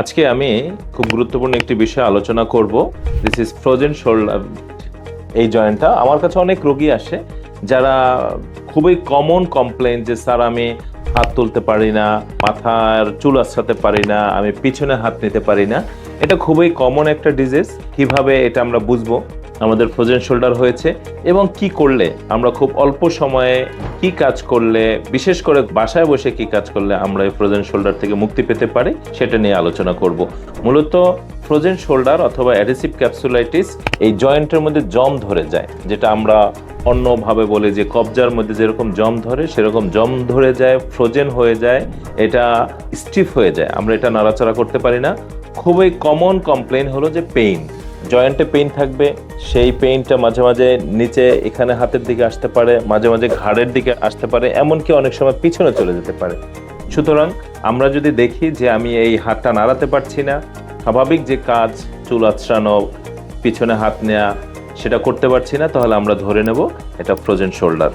আজকে আমি খুব গুরুত্বপূর্ণ একটি বিষয় আলোচনা করব। দিস ইজ ফ্রোজেন শোল্ডার এই জয়েন্টটা আমার কাছে অনেক রোগী আসে যারা খুবই কমন কমপ্লেন যে, স্যার, আমি হাত তুলতে পারি না, মাথার চুল আশ্রাতে পারি না, আমি পিছনে হাত নিতে পারি না। এটা খুবই কমন একটা ডিজিজ কীভাবে এটা আমরা বুঝব? আমাদের ফ্রোজেন শোল্ডার হয়েছে এবং কি করলে আমরা খুব অল্প সময়ে কি কাজ করলে, বিশেষ করে বাসায় বসে কি কাজ করলে আমরা এই ফ্রোজেন শোল্ডার থেকে মুক্তি পেতে পারি, সেটা নিয়ে আলোচনা করব। মূলত ফ্রোজেন শোল্ডার অথবা অ্যাডেসিভ ক্যাপসুলাইটিস এই জয়েন্টের মধ্যে জম ধরে যায়, যেটা আমরা অন্যভাবে বলে যে কবজার মধ্যে যেরকম জম ধরে, সেরকম জম ধরে যায় ফ্রোজেন হয়ে যায়, এটা স্টিফ হয়ে যায়। আমরা এটা নাড়াচাড়া করতে পারি না। খুবই কমন কমপ্লেন হলো যে পেইন জয়েন্টে পেইন থাকবে, সেই পেইনটা মাঝে মাঝে নিচে এখানে হাতের দিকে আসতে পারে, মাঝে মাঝে ঘাড়ের দিকে আসতে পারে, এমনকি অনেক সময় পিছনে চলে যেতে পারে। সুতরাং আমরা যদি দেখি যে আমি এই হাতটা নাড়াতে পারছি না, স্বাভাবিক যে কাজ, চুল আঁচড়ানো পিছনে হাত নেওয়া সেটা করতে পারছি না, তাহলে আমরা ধরে নেব এটা ফ্রোজেন শোল্ডার